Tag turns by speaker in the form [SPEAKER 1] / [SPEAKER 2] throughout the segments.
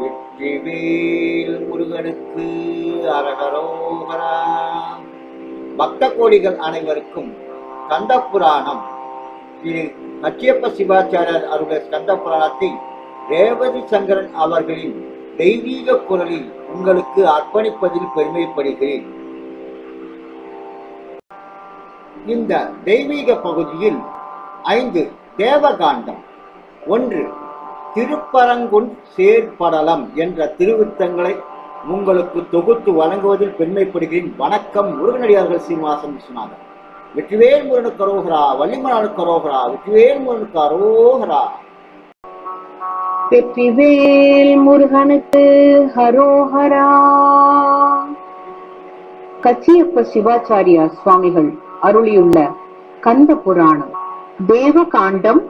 [SPEAKER 1] வெற்றிவேல் முருகனுக்கு அரகரோகரா. பக்த கோடிகள் அனைவருக்கும் கந்த புராணம் திரு கச்சியப்ப சிவாச்சாரியர் அருடைய கந்த புராணத்தை ரேவதி சங்கரன் அவர்களின் தெய்வீக குரலில் உங்களுக்கு அர்ப்பணிப்பதில் பெருமைப்படுகிறேன். இந்த தெய்வீக பகுதியில் ஐந்து தேவகாண்டம். ஒன்று திருப்பரங்குன் சேர்படலம் என்ற திருவித்தங்களை உங்களுக்கு தொகுத்து வழங்குவதில் பெருமைப்படுகிறேன். வணக்கம் முருகனடியார்கள் சீனிவாசன் விஸ்வநாதன். வெற்றிவேல் முருகனுக்கு அரோகரா வள்ளிமலானுக்கு அரோகரா வெற்றிவேல் முருகனுக்கு அரோகரா.
[SPEAKER 2] வெற்றிவேல் முருகனுக்கு ஹரோஹரா கச்சியப்ப சிவாச்சாரியா சுவாமிகள் அருளியுள்ள கந்த புராணம் தேவ காண்டம்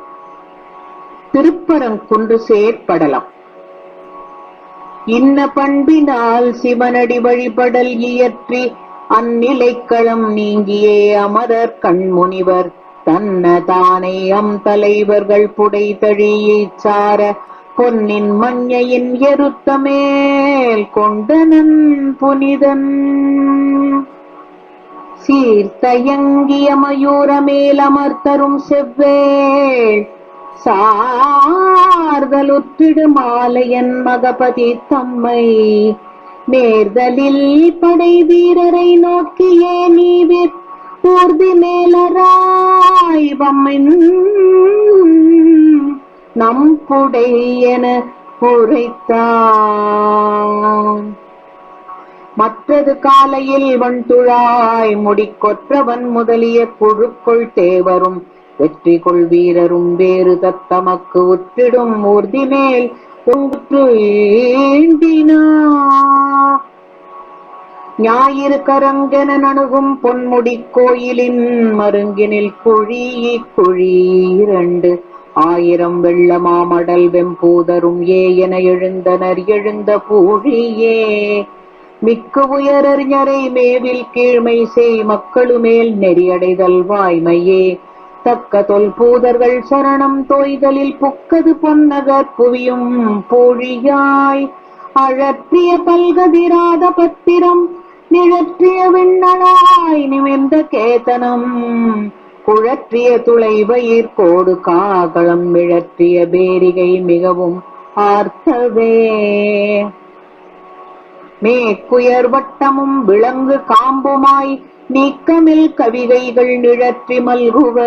[SPEAKER 2] திருப்பரங்குன்று செயற்படலாம் இன்ன பண்பினால் சிவனடி வழிபடல் இயற்றி அந்நிலைக்களம் நீங்கியே அமரர் கண்முனிவர். தன்ன தானே அம் தலைவர்கள் புடை தழியைச் சார பொன்னின் மஞ்சையின் எருத்த மேல் கொண்டனன் புனிதன். சீர்த்தயங்கிய மயூரமேல் அமர்த்தரும் செவ்வேள் சார்தலுற்றிடு மாலையன் மகபதி தம்மை. நேர்தலில் படை வீரரை நோக்கியே நீவிர் ஊர்தி மேலராய் வம்மின். நம் புடை என உரைத்தான். மற்றது காலையில் வண்டுழாய் முடிக்கொற்றவன் முதலிய குழுக்குள் தேவரும். வெற்றி கொள் வீரரும் வேறு தத்தமக்கு உற்றிடும் ஊர்தி மேல் ஞாயிறு கரங்கென நணுகும் பொன்முடி கோயிலின் மருங்கினில் குழி குழி இரண்டு. ஆயிரம் வெள்ள மாமடல் வெம்பூதரும் ஏ என எழுந்தனர் எழுந்த பூழியே. மிக்க உயரறிஞரை மேவில் கீழ்மை செய் மக்களுமேல் நெறியடைதல் வாய்மையே. தக்க தொல் பூதர்கள் சரணம் தோய்தலில் புக்கது பொன்னகர் புவியும் பொழியாய். அழற்றிய பல்கதிராத பத்திரம் நிழற்றிய விண்ணலாய் நிமிர்ந்த கேதனம். குழற்றிய துளைவயிர் கோடு காகளம் மிழற்றிய பேரிகை மிகவும் ஆர்த்தவே. மேற்குயர் வட்டமும் விலங்கு காம்புமாய் நீக்கமில் கவிதைகள் நிழற்றி மல்குவ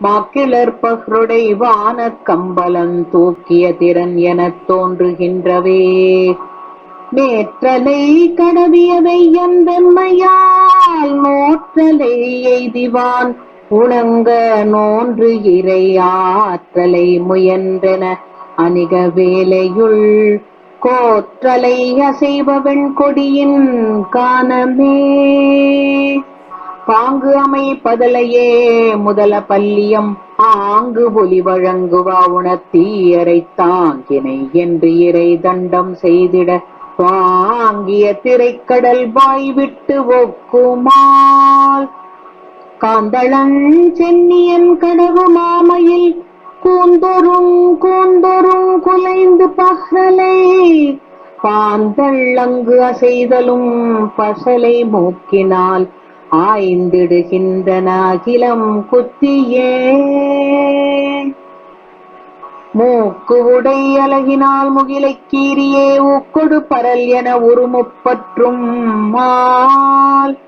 [SPEAKER 2] மாக்கிளர் பஹ்ருடை வான கம்பலன் தூக்கிய திறன் எனத் தோன்றுகின்றவே. மேற்றலை கடவியவை என்பெம்மையால் நோற்றலை எய்திவான் உணங்க நோன்று இறை ஆற்றலை முயன்றன அணிக வேலையுள் கோற்றலை அசைபவன் கொடியின் காணமே பாங்கு அமைப்பதலையே முதல பல்லியம் ஆங்கு ஒலி வழங்குவா உணத்தீயரை தாங்கினை என்று இறை தண்டம் செய்திட வாங்கிய திரைக்கடல் வாய் விட்டு ஒக்குமால். காந்தளன் சென்னியன் கடவு மாமையில் கூந்தொரும் கூந்தொரும் குலைந்து பகலை. பாந்தள்ளங்கு அசைதலும் பசலை மூக்கினால் ஆய்ந்திடுகின்றன அகிலம் குத்தியே. மூக்கு உடை அழகினால் முகிலைக் கீரியே உக்கொடு பரல் என உருமுப்பற்றும் மால்.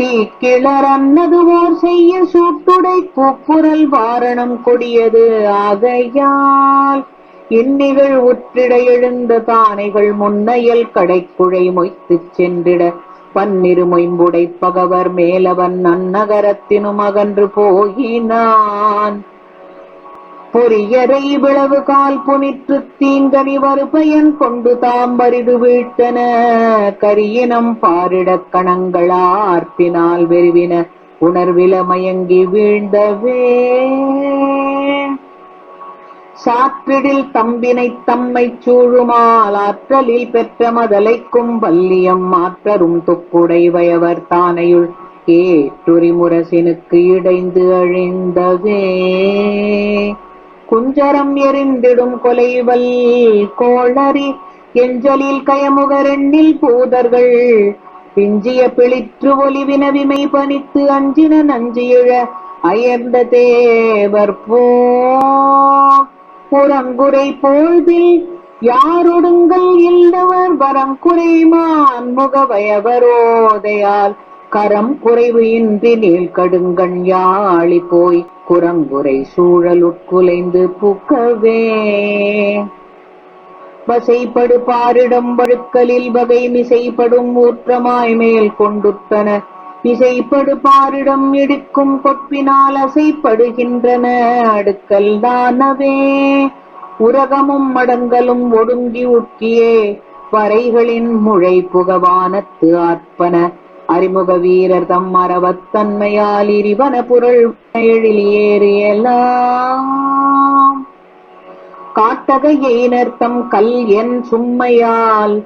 [SPEAKER 2] தீக்கிளர் அன்னதுவோர் செய்ய சூட்டுடை கூப்புரல் வாரணம் கொடியது ஆகையால் இன்னிகள் உற்றிட எழுந்த தானைகள் முன்னையல் கடைக்குழை மொய்த்துச் சென்றிட பன்னிரு மொயம்புடை பகவர் மேலவன் அந்நகரத்தினும் அகன்று போயினான் பொரியரை விளவு கால் புனிற்று தீங்கனி வருபயன் கொண்டு தாம் வரிது வீழ்த்தன கரியினம் பாரிடக் கணங்களார்ப்பினால் வெறிவின. உணர்வில மயங்கி வீழ்ந்தவே. சாற்றிடில் தம்பினை தம்மை சூழுமால் ஆற்றலில் பெற்ற மதலைக்கும் வல்லியம் மாற்றரும் துப்புடை வயவர் தானையுள் ஏற்றுரி முரசினுக்கு இடைந்து அழிந்தவே. குஞ்சரம் எரிந்திடும் கொலைவல் கோளரி எஞ்சலில் கயமுகரெண்ணில் பூதர்கள். பிஞ்சிய பிளிற்று ஒலிவின விமை பணித்து அஞ்சின நஞ்சியிழ அயர்ந்த தேவர் போ. புறங்குறை பொழுதில் யாரொடுங்கள் இல்லவர் வரங்குறைமான் முகவயவரோதையால் கரம் குறைவு இன்றி நீள் கடுங்கண் யாழி போய் குரங்குறை சூழலுட்குலைந்து புக்கவே வசைப்படு பாரிடம் வழுக்கலில் வகை மிசைப்படும் ஊற்றமாய் மேல் கொண்டுத்தன இசைப்படு பாரிடம் இடிக்கும் கொப்பினால் அசைப்படுகின்றன. அடுக்கல் தானவே. உரகமும் மடங்கலும் ஒடுங்கி உட்கியே. வரைகளின் முழை புகவானத்து ஆற்பன அறிமுக வீரர் தம் மரவத்தன்மையால் இரிவன புரள் எழில் ஏறியலாம் காட்டக எயினர்த்தம் கல் என் சும்மையால்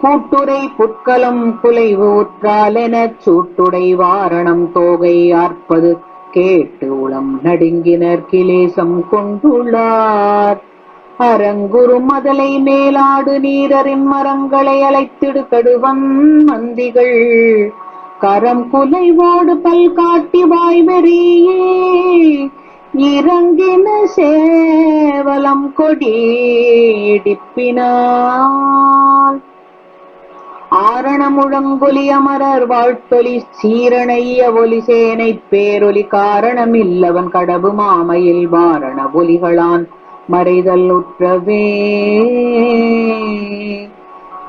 [SPEAKER 2] கூட்டுரை புட்கலம் குலைவு உற்றாலெனச் சூட்டுடை வாரணம் தோகை ஆர்ப்பது கேட்டு உளம் நடுங்கினர் கிலேசம் கொண்டுள்ளார். அரங்குரு மதலை மேலாடு நீரரின் மரங்களை அழைத்திடு கடுவன் மந்திகள். கரம் குலைவோடு பல் காட்டி வாய்வெறியே இறங்கின சேவலம் கொடி இடிப்பினாள் ஆரண முழங்கொலி அமரர் வாழ்த்தொலி சீரணைய ஒலி சேனை பேரொலி காரணம் இல்லவன் கடவு மாமையில் வாரண ஒலிகளான் மறைதல் உற்றவே.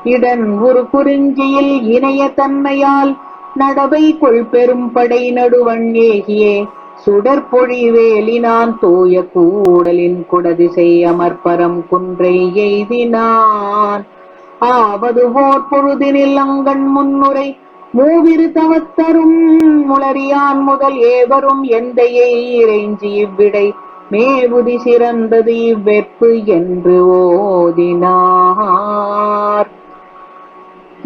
[SPEAKER 2] இடன் ஒரு குறிஞ்சியில் இணைய தன்மையால் நடவை கொள் பெரும் படை நடுவண் ஏகியே சுடற்பொழி வேலினான் தூய கூடலின் குடதிசை அமர்பரம் குன்றை எய்தினான். ஆவது போர் பொழுதினில் அங்கண் முன்னுரை மூவிரு தவத்தரும் முளரியான் முதல் ஏவரும் எந்தையை இறைஞ்சி இவ்விடை மேவுதி சிறந்தது இவ்வெப்பு என்று ஓதினார்.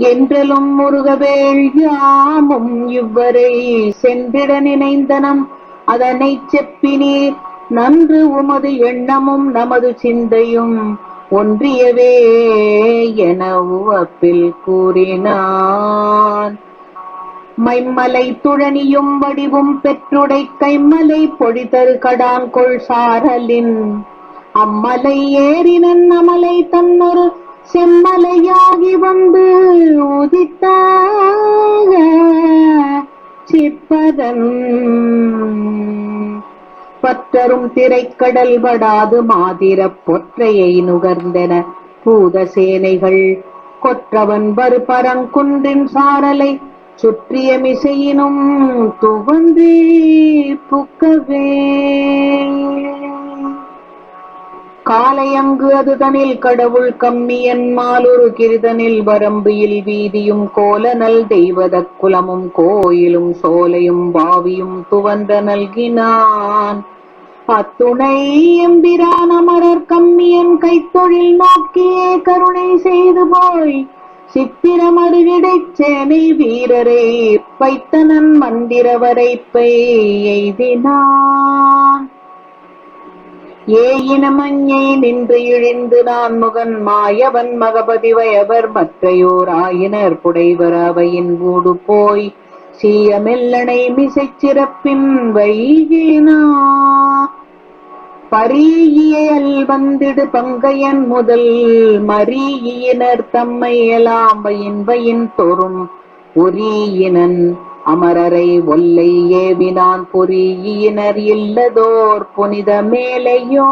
[SPEAKER 2] என்றலும் முருகவேள் யாமும் இவ்வரை சென்றிட நினைந்தனம். அதனைச் செப்பினீர். நன்று உமது எண்ணமும் நமது சிந்தையும் ஒன்றியவே என உவப்பில் கூறினான். மைம்மலை துழனியும் வடிவும் பெற்றுடை கைமலை பொழிதரு கடாங்கொள் சாரலின். அம்மலை ஏறினன் அமலை தன்னொரு செம்மலையாகி வந்து உதித்தாக சிற்பதன் பற்றரும் திரைக்கடல் படாது மாதிர பொற்றையை நுகர்ந்தன. பூத சேனைகள் கொற்றவன் வரு பரங்குன்றின் சாரலை சுற்றிய மிசையினும் துவந்தே புக்கவே. காலையங்கு அதுதனில் கடவுள் கம்மியன் மாலுரு கிருதனில் வரம்பியில் வீதியும் கோலனல் தெய்வதக் குலமும் கோயிலும் சோலையும் பாவியும் துவந்த நல்கினான். அத்துணை எம்பிரான் அமரர் கம்மியன் கைத்தொழில் நோக்கியே கருணை செய்து போய் சித்திரம் அருகிடைச் சேனை வீரரை பைத்தனன் மந்திரவரை வரைப்பை எய்தினான் ஏயினமஞ்ஞை நின்று இழிந்து நான் முகன் மாயவன் மகபதி வயவர் மற்றையோர் ஆயினர் புடைவர் அவையின் கூடு போய் சீயமெல்லனை மிசைச் சிறப்பின் வைகினா. பரீயியல் வந்திடு பங்கையன் முதல் மரீயினர் தம்மை எலாம் வயின் வயின் தொறும் உரீயினன் அமரரை ஒல்லை ஏவினான் பொறியினர் இல்லதோர் புனித மேலையோ.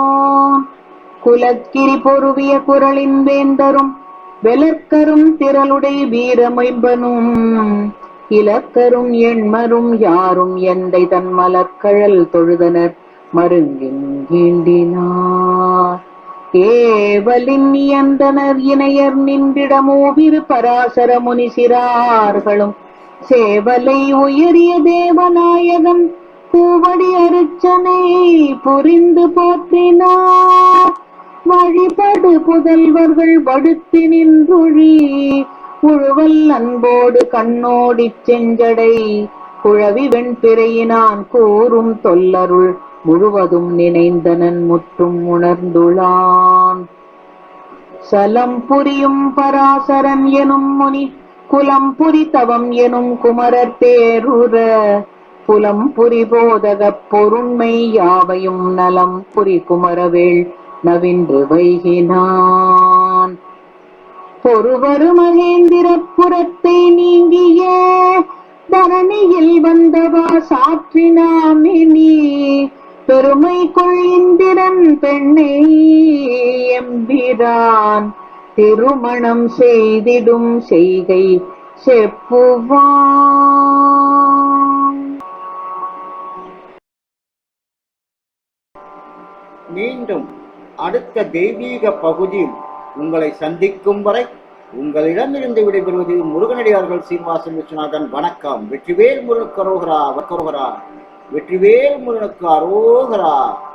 [SPEAKER 2] குலக்கிரி பொருவிய குரலின் வேந்தரும் வெலக்கரும் திரளுடை வீரமைம்பனும் இலக்கரும் எண்மரும் யாரும் எந்தை தன் மலர்கழல் தொழுதனர் மருங்கின் ஏவலின் இயந்தனர் இணையர் நின்றிடமூவிரு பராசர முனிசிறார்களும் சேவலை உயரிய தேவநாயகன் பூவடி அருச்சனை புரிந்து போற்றினார். வழிபடு புதல்வர்கள் படுத்தி நின்றொழி உழுவல் அன்போடு கண்ணோடிச் செஞ்சடை. குழவி வெண்பிறையினான் கூறும் தொல்லருள் முழுவதும் நினைந்தனன் முற்றும் உணர்ந்துளான் சலம் புரியும் பராசரன் எனும் முனி குலம் புரி தவம் எனும் குமரர் தேருர புலம் புரி போதகப் பொருண்மை யாவையும் நலம் புரி குமரவேள் நவின்று வைகினான். பொறுவரு மகேந்திர புறத்தை நீங்கிய தரணியில் வந்தவா சாற்றினாமினி பெருமை கொள் இந்திரன் பெண்ணை எம்பிரான். திருமணம் செய்திடும் செய்கை செப்புவான்.
[SPEAKER 1] மீண்டும் அடுத்த தெய்வீக பகுதியில் உங்களை சந்திக்கும் வரை உங்களிடமிருந்து விடைபெறுவது முருகனடியார்கள் சீனிவாசன் விஸ்வநாதன். வணக்கம். வெற்றிவேல் முருகனுக்கு அரோகரா வக்கரோகரா. வெற்றிவேல் முருகனுக்கு அரோகரா.